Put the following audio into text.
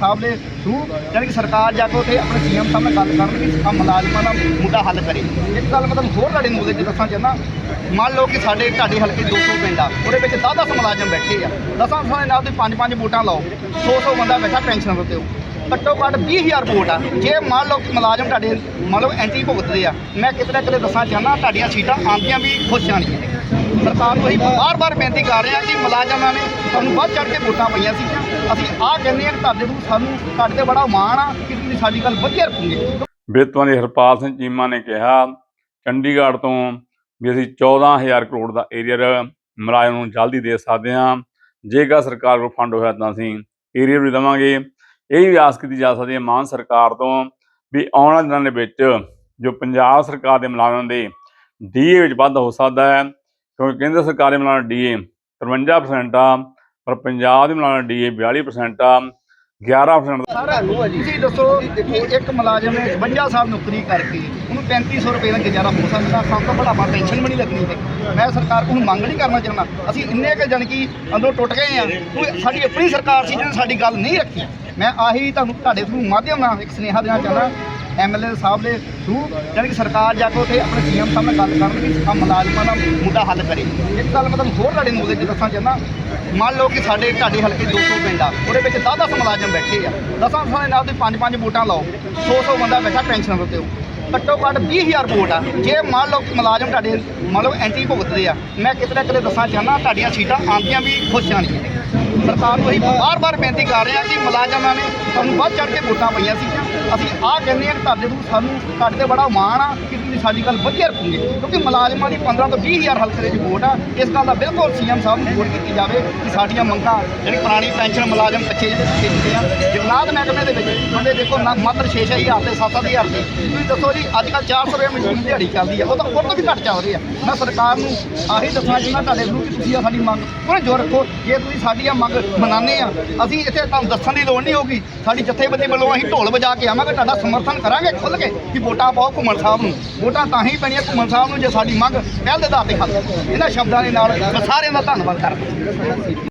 ਸਾਹਿਬ ਦੇ ਥਰੂ ਜਾਣੀ ਕਿ ਸਰਕਾਰ ਜਾ ਕੇ ਉੱਥੇ ਆਪਣੇ ਸੀਐਮ ਸਾਹਿਬ ਨਾਲ ਗੱਲ ਕਰਨ ਕਿ ਆ ਮੁਲਾਜ਼ਮਾਂ ਦਾ ਮੁੱਦਾ ਹੱਲ ਕਰੇ। ਇੱਕ ਗੱਲ ਮੈਂ ਤੁਹਾਨੂੰ ਹੋਰ ਤੁਹਾਡੇ ਨੂੰ ਉਹਦੇ ਚ ਦੱਸਾਂ ਚਾਹੁੰਦਾ, ਮੰਨ ਲਓ ਕਿ ਸਾਡੇ ਢਾਡੀ ਹਲਕੇ 200 ਪਿੰਡ ਆ, ਉਹਦੇ ਵਿੱਚ 10-10 ਮੁਲਾਜ਼ਮ ਬੈਠੇ ਆ। ਦਸਾਂ ਸਾਲਾਂ ਦੇ ਨਾਲ ਤੁਸੀਂ ਪੰਜ ਪੰਜ ਵੋਟਾਂ ਲਾਓ 100-100 ਬੰਦਾ ਬੈਠਾ ਪੈਨਸ਼ਨ ਉੱਤੇ। ਘੱਟੋ ਘੱਟ 20000 ਵੋਟ ਆ। ਜੇ ਮੰਨ ਲਓ ਕਿ ਮੁਲਾਜ਼ਮ ਤੁਹਾਡੇ ਮੰਨ ਲਓ ਐਂਟੀ ਭੁਗਤਦੇ ਆ, ਮੈਂ ਕਿਤੇ ਨਾ ਕਿਤੇ ਦੱਸਣਾ ਚਾਹੁੰਦਾ ਤੁਹਾਡੀਆਂ ਸੀਟਾਂ ਆਉਂਦੀਆਂ ਵੀ ਖੁਸ਼ ਨਹੀਂ ਸਰਕਾਰ ਨੂੰ ਅਸੀਂ ਬਾਰ-ਬਾਰ ਬੇਨਤੀ ਕਰ ਰਹੇ ਹਾਂ ਕਿ ਮੁਲਾਜ਼ਮਾਂ ਨੇ ਸਾਨੂੰ ਵੱਧ ਚੜ੍ਹ ਕੇ ਵੋਟਾਂ ਪਈਆਂ ਸੀ। ਅਸੀਂ ਆਹ ਕਹਿੰਦੇ ਹਾਂ ਕਿ ਤੁਹਾਡੇ ਨੂੰ ਸਾਨੂੰ, ਤੁਹਾਡੇ ਤੇ ਬੜਾ ਮਾਣ ਆ ਕਿ ਤੁਸੀਂ ਸਾਡੀ ਗੱਲ ਵਧੀਆ ਰੱਖੋਗੇ ਬੇਤਵਾਂ ਦੇ ਹਰਪਾਲ ਸਿੰਘ ਚੀਮਾ ਨੇ ਕਿਹਾ, ਚੰਡੀਗੜ੍ਹ ਤੋਂ ਵੀ ਅਸੀਂ 14000 ਕਰੋੜ ਦਾ ਏਰੀਅਰ ਮੁਲਾਜ਼ਮ ਨੂੰ ਜਲਦੀ ਦੇ ਸਕਦੇ ਹਾਂ। ਜੇਕਰ ਸਰਕਾਰ ਕੋਲ ਫੰਡ ਹੋਇਆ ਤਾਂ ਅਸੀਂ ਏਰੀਅਰ ਵੀ ਦੇਵਾਂਗੇ। ਇਹ ਵੀ ਆਸ ਕੀਤੀ ਜਾ ਸਕਦੀ ਹੈ ਮਾਨ ਸਰਕਾਰ ਤੋਂ ਵੀ ਆਉਣ ਵਾਲੇ ਦਿਨਾਂ ਦੇ ਵਿੱਚ ਜੋ ਪੰਜਾਬ ਸਰਕਾਰ ਦੇ ਮੁਲਾਜ਼ਮਾਂ ਦੇ ਡੀਏ ਵਿੱਚ ਵਾਧਾ ਹੋ ਸਕਦਾ ਹੈ ਕਿਉਂਕਿ ਕੇਂਦਰ ਸਰਕਾਰ ਦੇ ਮੁਲਾਜ਼ਮਾਂ ਡੀਏ 53% ਆ ਪਰ ਪੰਜਾਬ ਦੇ ਮੁਲਾਜ਼ਮਾਂ ਡੀਏ 42% ਆ 11% ਸਾਰਾ ਤੁਸੀਂ ਦੱਸੋ ਕਿ ਇੱਕ ਮੁਲਾਜ਼ਮ ਨੇ 52 ਸਾਲ ਨੌਕਰੀ ਕਰਕੇ ਉਹਨੂੰ 3500 ਰੁਪਏ ਦਾ ਗੁਜ਼ਾਰਾ ਹੋ ਸਕਦਾ ਸਭ ਤੋਂ ਬੜਾ ਪੈਨਸ਼ਨ ਵੀ ਨਹੀਂ ਲੱਗਣੀ ਹੈ ਮੈਂ ਸਰਕਾਰ ਕੋਲ ਮੰਗ ਨਹੀਂ ਕਰਨਾ ਚਾਹੁੰਦਾ। ਅਸੀਂ ਇੰਨੇ ਕੁ ਜਾਣੀ ਕਿ ਅੰਦਰੋਂ ਟੁੱਟ ਗਏ ਆ। ਕੋਈ ਸਾਡੀ ਆਪਣੀ ਸਰਕਾਰ ਸੀ ਜਿਹਨੇ ਸਾਡੀ ਗੱਲ ਨਹੀਂ ਰੱਖੀ। ਮੈਂ ਆਹੀ ਤੁਹਾਨੂੰ ਤੁਹਾਡੇ ਥਰੂ ਮਾਧਿਅਮ ਨਾਲ ਇੱਕ ਸੁਨੇਹਾ ਦੇਣਾ ਚਾਹੁੰਦਾ। ਐਮਐਲਏ ਸਾਹਿਬ ਦੇ ਥਰੂ ਜਾਣੀ ਕਿ ਸਰਕਾਰ ਜਾ ਕੇ ਉੱਥੇ ਆਪਣੇ ਸੀਐਮ ਸਾਹਿਬ ਨਾਲ ਗੱਲ ਕਰਨ ਕਿ ਆ ਮੁਲਾਜ਼ਮਾਂ ਦਾ ਮੁੱਦਾ ਹੱਲ ਕਰੇ। ਇੱਕ ਗੱਲ ਮੈਂ ਤੁਹਾਨੂੰ ਹੋਰ ਤੁਹਾਡੇ ਨੂੰ ਉਹਦੇ ਚ ਦੱਸਾਂ ਚਾਹੁੰਦਾ, ਮੰਨ ਲਓ ਕਿ ਸਾਡੇ ਢਾਡੀ ਹਲਕੇ 200 ਪਿੰਡ ਆ, ਉਹਦੇ ਵਿੱਚ 10-10 ਮੁਲਾਜ਼ਮ ਬੈਠੇ ਆ। ਦਸਾਂ ਸਾਲਾਂ ਦੇ ਨਾਲ ਤੁਸੀਂ ਪੰਜ ਪੰਜ ਵੋਟਾਂ ਲਾਓ 100-100 ਬੰਦਾ ਬੈਠਾ ਪੈਨਸ਼ਨ ਉੱਤੇ। ਘੱਟੋ ਘੱਟ 20000 ਵੋਟ ਆ। ਜੇ ਮੰਨ ਲਓ ਮੁਲਾਜ਼ਮ ਤੁਹਾਡੇ, ਮੰਨ ਲਓ ਐਂਟੀ ਭੁਗਤਦੇ ਆ, ਮੈਂ ਕਿਤੇ ਨਾ ਕਿਤੇ ਦੱਸਣਾ ਚਾਹੁੰਦਾ, ਤੁਹਾਡੀਆਂ ਸੀਟਾਂ ਆਉਂਦੀਆਂ ਵੀ, ਖੁਸ਼ ਨਹੀਂ। ਸਰਕਾਰ ਨੂੰ ਅਸੀਂ ਬਾਰ-ਬਾਰ ਬੇਨਤੀ ਕਰ ਰਹੇ ਹਾਂ ਕਿ ਮੁਲਾਜ਼ਮਾਂ ਨੇ ਸਾਨੂੰ ਵੱਧ ਚੜ੍ਹ ਕੇ ਵੋਟਾਂ ਪਈਆਂ ਸੀ। ਅਸੀਂ ਆਹ ਕਹਿੰਦੇ ਹਾਂ ਕਿ ਤੁਹਾਡੇ ਨੂੰ ਸਾਨੂੰ, ਤੁਹਾਡੇ ਤੇ ਬੜਾ ਮਾਣ ਆ ਕਿ ਤੁਸੀਂ ਸਾਡੀ ਗੱਲ ਵਧੀਆ ਰੱਖੋਗੇ। ਕਿਉਂਕਿ ਮੁਲਾਜ਼ਮਾਂ ਦੀ 15 ਤੋਂ 20000 ਹਲਕੇ ਦੇ ਵਿੱਚ ਵੋਟ ਆ। ਇਸ ਗੱਲ ਦਾ ਬਿਲਕੁਲ ਸੀਐਮ ਸਾਹਿਬ ਨੂੰ ਵੋਟ ਕੀਤੀ ਜਾਵੇ ਕਿ ਸਾਡੀਆਂ ਮੰਗਾਂ, ਜਿਹੜੀ ਪੁਰਾਣੀ ਪੈਨਸ਼ਨ ਮੁਲਾਜ਼ਮ ਕੱਚੇ ਜਿਹੜੇ ਪਿੱਛੇ ਹੁੰਦੇ ਆ ਜਗਨਾਥ ਮਹਿਕਮੇ ਦੇ ਵਿੱਚ ਬੰਦੇ ਦੇਖੋ ਨਾ ਮਾਤਰ 6-6000 ਤੇ 7-7000 ਤੇ। ਤੁਸੀਂ ਦੱਸੋ ਜੀ ਅੱਜ ਕੱਲ੍ਹ 400 ਰੁਪਏ ਮਜ਼ਦੂਰੀ ਦਿਹਾੜੀ ਚੱਲਦੀ ਆ, ਉਹ ਤਾਂ ਉਹ ਤੋਂ ਵੀ ਘੱਟ ਚੱਲ ਰਹੀ ਆ। ਮੈਂ ਸਰਕਾਰ ਨੂੰ ਆਹੀ ਦੱਸਣਾ ਚਾਹੁੰਦਾ ਤੁਹਾਡੇ ਨੂੰ ਕਿ ਤੁਸੀਂ ਆ ਸਾਡੀ ਮੰਗ ਪੂਰੇ ਜੋਰ ਰੱਖੋ। ਜੇ ਤੁਸੀਂ ਸਾਡੀਆਂ ਆ ਮੰਗ ਮਨਾਉਂਦੇ ਆ ਅਸੀਂ ਇੱਥੇ ਤੁਹਾਨੂੰ ਦੱਸਣ ਦੀ ਲੋੜ ਨਹੀਂ ਹੋਊਗੀ। ਸਾਡੀ ਜਥੇਬੰਦੀ ਵੱਲੋਂ ਅਸੀਂ ਢੋਲ ਵਜਾ ਕੇ ਆਵਾਂਗੇ, ਤੁਹਾਡਾ ਸਮਰਥਨ ਕਰਾਂਗੇ ਖੁੱਲ੍ਹ ਕੇ ਕਿ ਵੋਟਾਂ ਪਾਓ ਘੁੰਮਣ ਸਾਹਿਬ ਨੂੰ। ਵੋਟਾਂ ਤਾਂ ਹੀ ਪੈਣੀਆਂ ਘੁੰਮਣ ਸਾਹਿਬ ਨੂੰ ਜੇ ਸਾਡੀ ਮੰਗ ਪਹਿਲ ਦੇ ਆਧਾਰ ਤੇ ਹੱਲ ਇਹਨਾਂ ਸ਼ਬਦਾਂ ਦੇ ਨਾਲ ਮੈਂ ਸਾਰਿਆਂ ਦਾ ਧੰਨਵਾਦ ਕਰਦਾ।